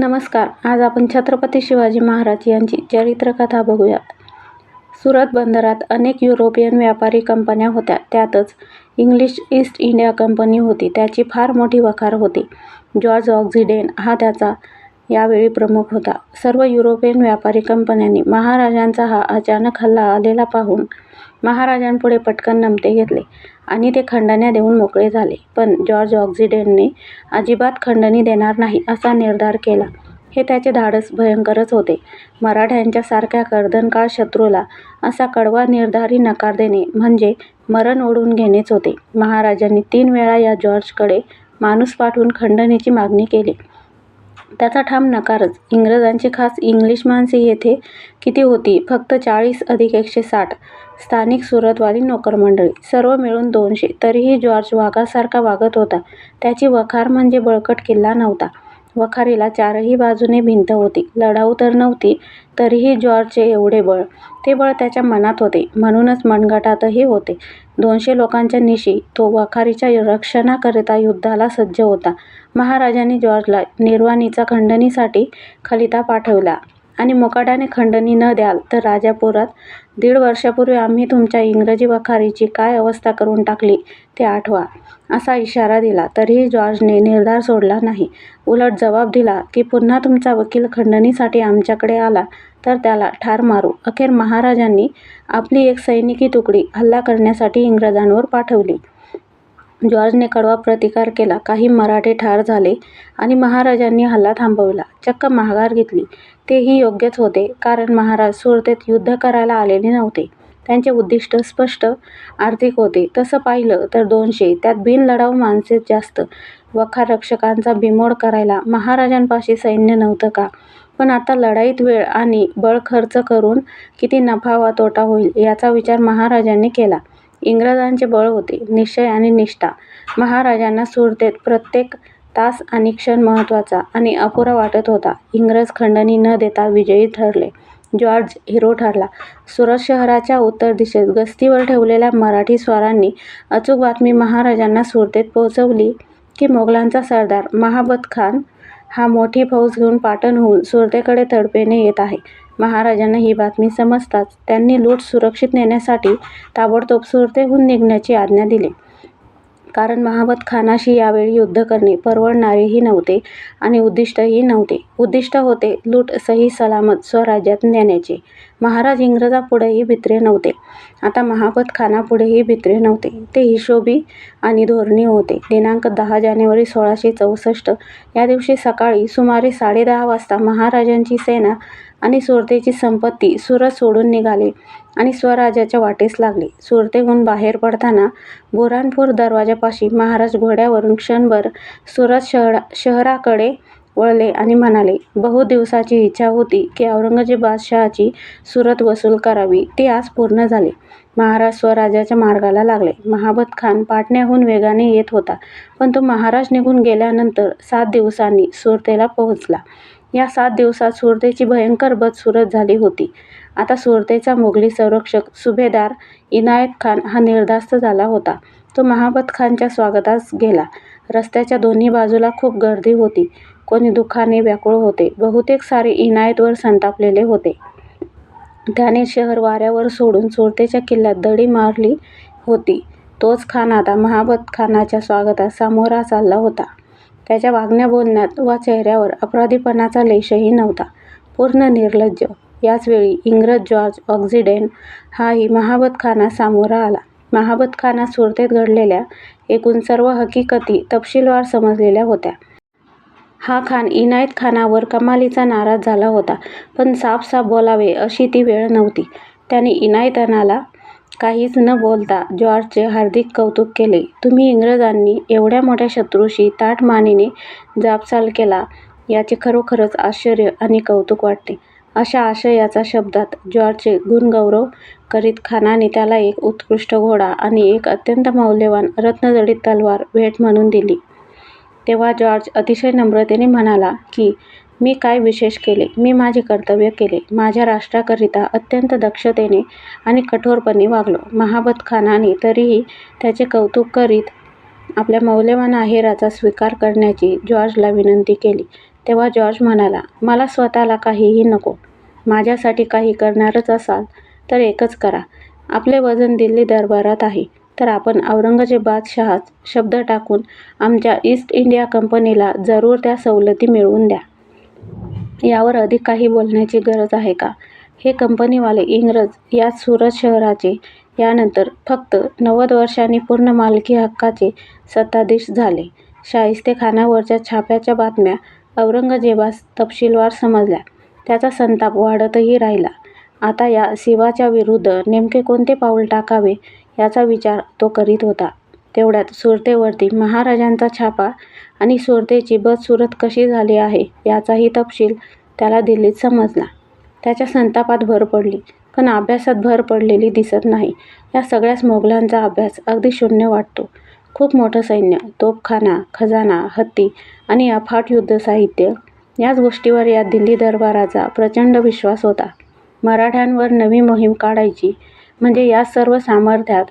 नमस्कार. आज आपण छत्रपती शिवाजी महाराज यांची चरित्रकथा बघूयात. सुरत बंदरात अनेक युरोपियन व्यापारी कंपन्या होत्या. त्यातच इंग्लिश ईस्ट इंडिया कंपनी होती. त्याची फार मोठी वखार होती. जॉर्ज ऑक्झिडेन हा त्याचा यावेळी प्रमुख होता. सर्व युरोपियन व्यापारी कंपन्यांनी महाराजांचा हा अचानक हल्ला आलेला पाहून महाराजांपुढे पटकन नमते घेतले आणि ते खंडण्या देऊन मोकळे झाले. पण जॉर्ज ऑक्झिडेनने अजिबात खंडणी देणार नाही असा निर्धार केला. हे त्याचे धाडस भयंकरच होते. मराठ्यांच्या सारख्या कर्दनकाळ शत्रूला असा कडवा निर्धारी नकार देणे म्हणजे मरण ओढून घेणेच होते. महाराजांनी तीन वेळा या जॉर्जकडे माणूस पाठवून खंडणीची मागणी केली. त्याचा ठाम नकारच. इंग्रजांची खास इंग्लिश माणसे येथे किती होती? फक्त चाळीस अधिक एकशे साठ. स्थानिक सुरतवाली नोकरमंडळी सर्व मिळून दोनशे. तरीही जॉर्ज वाघासारखा वागत होता. त्याची वखार म्हणजे बळकट किल्ला नव्हता. वखारीला चारही बाजूने भिंत होती. लढाऊ तर नव्हती तरीही जॉर्जचे एवढे बळ. ते बळ त्याच्या मनात होते म्हणूनच मनगटातही होते. दोनशे लोकांच्या निशी तो वखारीच्या रक्षणाकरिता युद्धाला सज्ज होता. महाराजांनी जॉर्जला निर्वाणीचा खंडणीसाठी खलिता पाठवला. आणि मोकाट्याने खंडणी न द्याल तर राजापुरात दीड वर्षापूर्वी आम्ही तुमच्या इंग्रजी वखारीची काय अवस्था करून टाकली ते आठवा. असा इशारा दिला. तरीही जॉर्जने निर्धार सोडला नाही. उलट जबाब दिला की पुन्हा तुमचा वकील खंडणीसाठी आमच्याकडे आला तर त्याला ठार मारू. अखेर महाराजांनी आपली एक सैनिकी तुकडी हल्ला करण्यासाठी इंग्रजांवर पाठवली. जॉर्जने कडवा प्रतिकार केला. काही मराठे ठार झाले आणि महाराजांनी हल्ला थांबवला. चक्क माघार घेतली. तेही योग्यच होते कारण महाराज सुरतेत युद्ध करायला आलेले नव्हते. त्यांचे उद्दिष्ट स्पष्ट आर्थिक होते. तसं पाहिलं तर दोनशे त्यात बिनलढाऊ माणसेच जास्त. वखार रक्षकांचा बिमोड करायला महाराजांपाशी सैन्य नव्हतं का? पण आता लढाईत वेळ आणि बळ खर्च करून किती नफा वा तोटा होईल याचा विचार महाराजांनी केला. इंग्रजांचे बळ होते. निश्चय आणि निष्ठा. महाराजांना सुरतेत प्रत्येक तास आणि क्षण महत्त्वाचा आणि अपुरा वाटत होता. इंग्रज खंडणी न देता विजयी ठरले. जॉर्ज हिरो ठरला. सुरत शहराच्या उत्तर दिशेत गस्तीवर ठेवलेल्या मराठी स्वारांनी अचूक बातमी महाराजांना सुरतेत पोहोचवली की मोगलांचा सरदार महाबत खान हा मोठी फौज घेऊन पाटणहून सुरतेकडे तडपेने येत आहे. महाराजांना ही बातमी समजताच त्यांनी लूट सुरक्षित नेण्यासाठी ताबडतोब सुरतेहून निघण्याची आज्ञा दिली. कारण महाबत खानाशी यावेळी युद्ध करणे परवडणारेही नव्हते आणि उद्दिष्टही नव्हते. उद्दिष्ट होते लूट सही सलामत स्वराज्यात नेण्याचे. महाराज इंग्रजापुढेही भित्रे नव्हते. आता महाबत खानापुढेही भित्रे नव्हते. ते हिशोबी आणि धोरणी होते. दिनांक दहा जानेवारी सोळाशे चौसष्ट या दिवशी सकाळी सुमारे साडेदहा वाजता महाराजांची सेना आणि सुरतेची संपत्ती सुरत सोडून निघाले आणि स्वराज्याच्या वाटेस लागले. सुरतेहून बाहेर पडताना बुऱ्हाणपूर दरवाजापाशी महाराज घोड्यावरून क्षणभर सुरत शहरा शहराकडे वळले आणि म्हणाले बहु दिवसाची इच्छा होती की औरंगजेब बादशहाची सुरत वसूल करावी. ती आज पूर्ण झाली. महाराज स्वराज्याच्या मार्गाला लागले. महाबत खान पाटण्याहून वेगाने येत होता पण तो महाराज निघून गेल्यानंतर सात दिवसांनी सुरतेला पोहोचला. या सात दिवसात सुरतेची भयंकर बदसुरत झाली होती. आता सुरतेचा मोगली संरक्षक सुभेदार इनायत खान हा निर्धास्त झाला होता. तो महाबत खानच्या स्वागतास गेला. रस्त्याच्या दोन्ही बाजूला खूप गर्दी होती. कोणी दुःखाने व्याकुळ होते. बहुतेक सारे इनायतवर संतापलेले होते. त्याने शहर वाऱ्यावर सोडून सुरतेच्या किल्ल्यात दडी मारली होती. तोच खान आता महाबत खानाच्या स्वागतास सामोरा चालला होता. त्याच्या वागण्या बोलण्यात वा चेहऱ्यावर अपराधीपणाचा लेशही नव्हता. पूर्ण निर्लज्ज. याचवेळी इंग्रज जॉर्ज ऑक्झिडेन हाही महाबतखाना सामोरा आला. महाबतखाना सुरतेत घडलेल्या एकूण सर्व हकीकती तपशीलवार समजलेल्या होत्या. हा खान इनायत खानावर कमालीचा नाराज झाला होता पण साफ साफ बोलावे अशी ती वेळ नव्हती. त्याने इनायतनाला काहीच न बोलता जॉर्जचे हार्दिक कौतुक केले. तुम्ही इंग्रजांनी एवढ्या मोठ्या शत्रूशी ताठ मानेने जापसाल केला याचे खरोखरच आश्चर्य आणि कौतुक वाटते. अशा आशयाचा शब्दात जॉर्जचे गुणगौरव करीत खानाने त्याला एक उत्कृष्ट घोडा आणि एक अत्यंत मौल्यवान रत्नजडित तलवार भेट म्हणून दिली. तेव्हा जॉर्ज अतिशय नम्रतेने म्हणाला की मी काय विशेष केले मी माझे कर्तव्य केले माझ्या राष्ट्राकरिता अत्यंत दक्षतेने आणि कठोरपणे वागलो महाबत खानाने तरीही त्याचे कौतुक करीत आपल्या मौल्यवान आहेराचा स्वीकार करण्याची जॉर्जला विनंती केली तेव्हा जॉर्ज म्हणाला, मला स्वतःला काहीही नको. माझ्यासाठी काही करणारच असाल तर एकच करा. आपले वजन दिल्ली दरबारात आहे, तर आपण औरंगजेबादशहाच शब्द टाकून आमच्या ईस्ट इंडिया कंपनीला जरूर त्या सवलती मिळवून द्या. यावर अधिक काही बोलण्याची गरज आहे का? हे कंपनीवाले इंग्रज या सुरत शहराचे यानंतर फक्त नव्वद वर्षांनी पूर्ण मालकी हक्काचे सत्ताधीश झाले. शाहिस्तेखानावरच्या छाप्याच्या बातम्या औरंगजेबास तपशीलवार समजल्या. त्याचा संताप वाढतही राहिला. आता या सिवाच्या विरुद्ध नेमके कोणते पाऊल टाकावे याचा विचार तो करीत होता. तेवढ्यात सुरतेवरती महाराजांचा छापा आणि सुरतेची बदसुरत कशी झाली आहे याचाही तपशील त्याला दिल्लीत समजला. त्याच्या संतापात भर पडली, पण अभ्यासात भर पडलेली दिसत नाही. या सगळ्याच मोगलांचा अभ्यास अगदी शून्य वाटतो. खूप मोठं सैन्य, तोफखाना, खजाना, हत्ती आणि अफाट युद्धसाहित्य याच गोष्टींवर या दिल्ली दरबाराचा प्रचंड विश्वास होता. मराठ्यांवर नवी मोहीम काढायची म्हणजे या सर्व सामर्थ्यात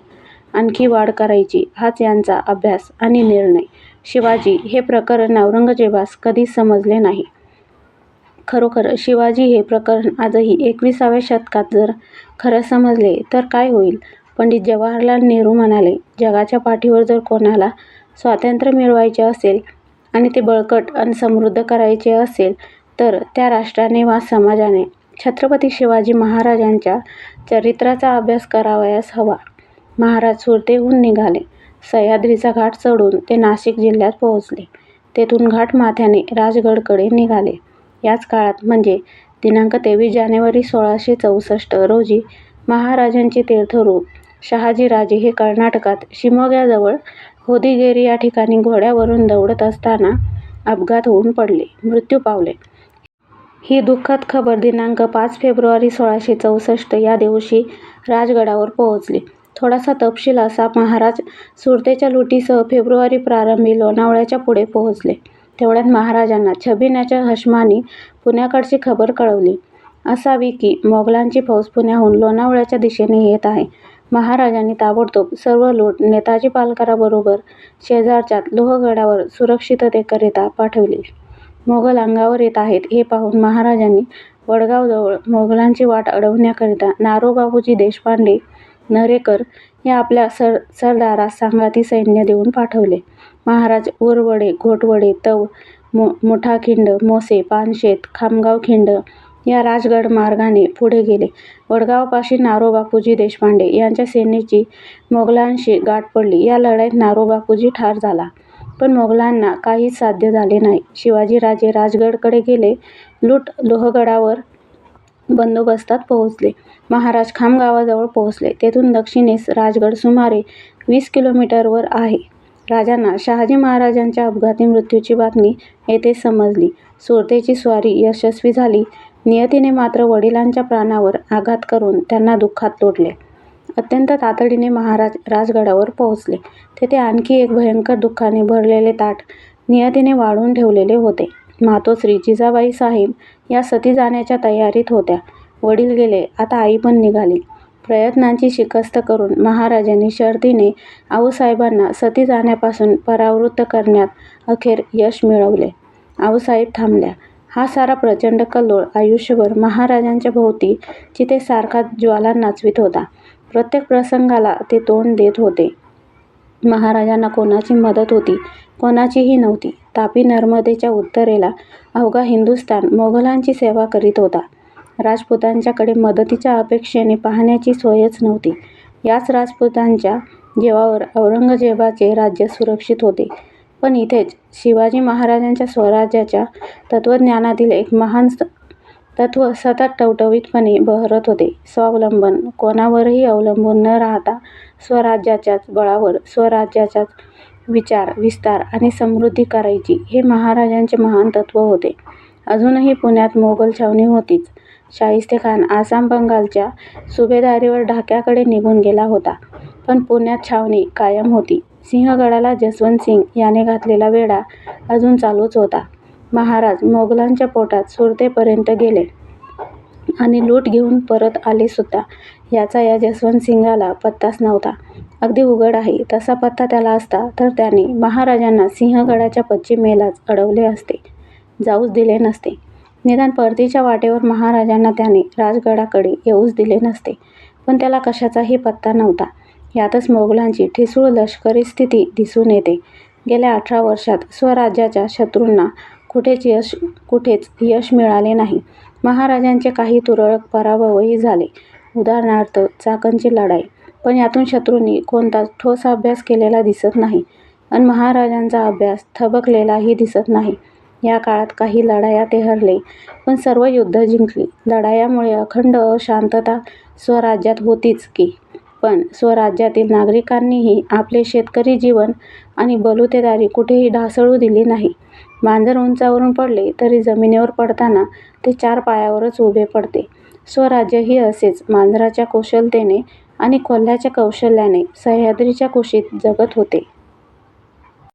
आणखी वाढ करायची हाच यांचा अभ्यास आणि निर्णय. शिवाजी हे प्रकरण औरंगजेबास कधीच समजले नाही. खरोखर शिवाजी हे प्रकरण आजही एकविसाव्या शतकात जर खरं समजले तर काय होईल? पंडित जवाहरलाल नेहरू म्हणाले, जगाच्या पाठीवर जर कोणाला स्वातंत्र्य मिळवायचे असेल आणि ते बळकट अन समृद्ध करायचे असेल तर त्या राष्ट्राने वा समाजाने छत्रपती शिवाजी महाराजांच्या चरित्राचा अभ्यास करावयास हवा. महाराज सुरतेहून निघाले. सह्याद्रीचा घाट चढून ते नाशिक जिल्ह्यात पोहोचले. तेथून घाटमाथ्याने राजगडकडे निघाले. याच काळात म्हणजे दिनांक तेवीस जानेवारी सोळाशे चौसष्ट रोजी महाराजांचे तीर्थरूप शहाजीराजे हे कर्नाटकात शिमोग्याजवळ होदिगेरे या ठिकाणी घोड्यावरून दौडत असताना अपघात होऊन पडले, मृत्यू पावले. ही दुःखद खबर दिनांक पाच फेब्रुवारी सोळाशे चौसष्ट या दिवशी राजगडावर पोहोचली. थोडासा तपशील असा महाराज सुरतेच्या लुटीसह फेब्रुवारी प्रारंभी लोणावळ्याच्या पुढे पोहोचले. तेवढ्यात महाराजांना छबिन्याच्या हशमानी पुण्याकडची खबर कळवली असावी की मोगलांची फौज पुण्याहून लोणावळ्याच्या दिशेने येत आहे. महाराजांनी ताबडतोब सर्व लूट नेताजी पालकराबरोबर शेजारच्या लोहगडावर सुरक्षिततेकरिता पाठवली मोगल अंगावर येत आहेत हे पाहून महाराजांनी वडगावजवळ मोगलांची वाट अडवण्याकरिता नारोबाबूजी देशपांडे नरेकर या आपल्या सर सरदारास सांगाती सैन्य देऊन पाठवले. महाराज उरवडे, घोटवडे, तव, मुठाखिंड, मोसे, पानशेत, खामगावखिंड या राजगड मार्गाने पुढे गेले. वडगावपाशी नारोबापूजी देशपांडे यांच्या सेनेची मोगलांशी गाठ पडली. या लढाईत नारोबापूजी ठार झाला, पण मोगलांना काहीच साध्य झाले नाही. शिवाजीराजे राजगडकडे गेले. लूट लोहगडावर बंदोबस्तात पोहोचले. महाराज खामगावाजवळ पोहोचले. तेथून दक्षिणेस राजगड सुमारे वीस किलोमीटरवर आहे. राजांना शहाजी महाराजांच्या अपघाती मृत्यूची बातमी येथेच समजली. सुरतेची स्वारी यशस्वी झाली. नियतीने मात्र वडिलांच्या प्राणावर आघात करून त्यांना दुःखात लोटले. अत्यंत तातडीने महाराज राजगडावर पोहोचले. तेथे आणखी एक भयंकर दुःखाने भरलेले ताट नियतीने वाढून ठेवलेले होते. मातोश्री जिजाबाई साहेब या सती जाण्याच्या तयारीत होत्या. वडील गेले, आता आई पण निघाली. प्रयत्नांची शिकस्त करून महाराजांनी शर्दीने आऊसाहेबांना सती जाण्यापासून परावृत्त करण्यात अखेर यश मिळवले. आऊसाहेब थांबल्या. हा सारा प्रचंड कल्लोळ आयुष्यभर महाराजांच्या भोवती चितेसारखा ज्वाला नाचवीत होता. प्रत्येक प्रसंगाला ते तोंड देत होते. महाराजांना कोणाची मदत होती, कोणाचीही नव्हती. तापी नर्मदेच्या उत्तरेला अवघा हिंदुस्थान मोगलांची सेवा करीत होता. राजपुतांच्याकडे मदतीच्या अपेक्षेने पाहण्याची सोयच नव्हती. याच राजपुतांच्या जीवावर औरंगजेबाचे राज्य सुरक्षित होते. पण इथेच शिवाजी महाराजांच्या स्वराज्याच्या तत्त्वज्ञानातील एक महान तत्त्व सतत टवटवीतपणे बहरत होते. स्वावलंबन. कोणावरही अवलंबून न राहता स्वराज्याच्याच बळावर स्वराज्याचाच विचार विस्तार, आणि समृद्धी करायची हे महाराजांचे महान तत्त्व होते. अजूनही पुण्यात मोगल छावणी होतीच. शाहिस्तेखान आसाम, बंगालच्या सुभेदारीवर ढाक्याकडे निघून गेला होता, पण पुण्यात छावणी कायम होती. सिंहगडाला जसवंतसिंग याने घातलेला वेढा अजून चालूच होता. महाराज मोगलांच्या पोटात सुरतेपर्यंत गेले आणि लूट घेऊन परत आलेसुद्धा याचा या जसवंतसिंगाला पत्ताच नव्हता. अगदी उघड आहे, तसा पत्ता त्याला असता तर त्याने महाराजांना सिंहगडाच्या पश्चिमेलाच अडवले असते. जाऊच दिले नसते. निदान परतीच्या वाटेवर महाराजांना त्याने राजगडाकडे येऊच दिले नसते. पण त्याला कशाचाही पत्ता नव्हता. यातच मोगलांची ठिसूळ लष्करी स्थिती दिसून येते. गेल्या अठरा वर्षात स्वराज्याच्या शत्रूंना कुठेच यश कुठेच यश मिळाले नाही. महाराजांचे काही तुरळक पराभवही झाले. उदाहरणार्थ चाकणची लढाई. पण यातून शत्रूंनी कोणताच ठोस अभ्यास केलेला दिसत नाही अन महाराजांचा अभ्यास थबकलेलाही दिसत नाही. या काळात काही लढाया ते हरले, पण सर्व युद्धं जिंकली. लढायांमुळे अखंड अशांतता स्वराज्यात होतीच की, पण स्वराज्यातील नागरिकांनीही आपले शेतकरी जीवन आणि बलुतेदारी कुठेही ढासळू दिली नाही. मांजर उंचावरून पडले तरी जमिनीवर पडताना ते चार पायावरच उभे पडते. स्वराज्यही असेच मांजराच्या कुशलतेने आणि कोल्ह्याच्या कौशल्याने सह्याद्रीच्या कुशीत जगत होते.